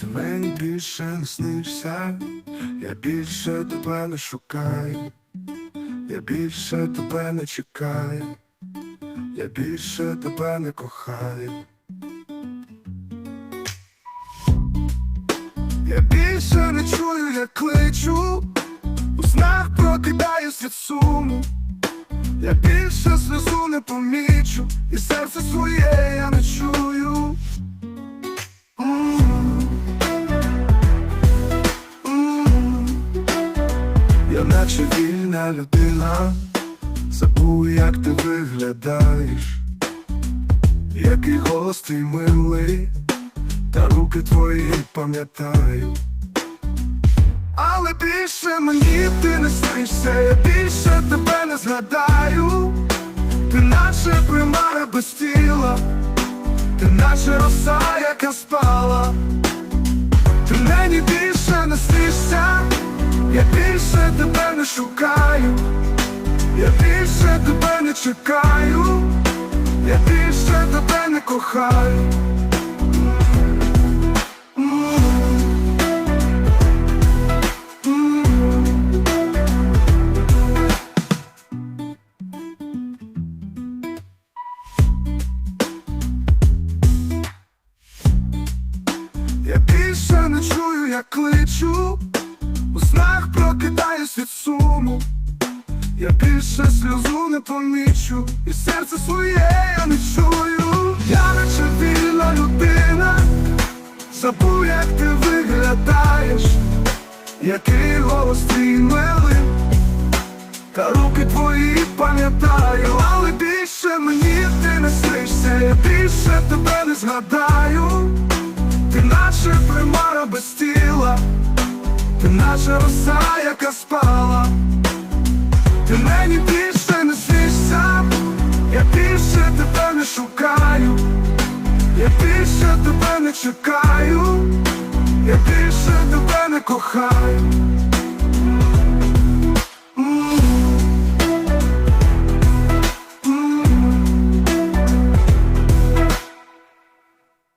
Ти мені більше не снишся, я більше тебе не шукаю, я більше тебе не чекаю, я більше тебе не кохаю. Я більше не чую, як кличу, у снах прокидаюсь від суму. Я більше сльозу не помічу, і серце своє я не чую. Наче вільна людина, забув, як ти виглядаєш, який голос твій милий, та руки твої пам'ятаю. Але більше мені ти не снишся, я більше тебе не згадаю. Ти наче примара без тіла, ти наче роса, яка спала. Ти мені більше шукаю, я більше тебе не чекаю, я більше тебе не кохаю. Я більше не чую, як кличу, у снах прокидаюсь від суму. Я більше сльозу не помічу, і серце своє я не чую. Я наче вільна людина, забув, як ти виглядаєш, який голос твій милий, та руки твої пам'ятаю, але більше мені ти не снишся, я більше тебе не згадаю. Ти наче примара без тіла, ти наша роса, яка спала, ти мені більше не снишся, я більше тебе не шукаю, я більше тебе не чекаю, я більше тебе не кохаю.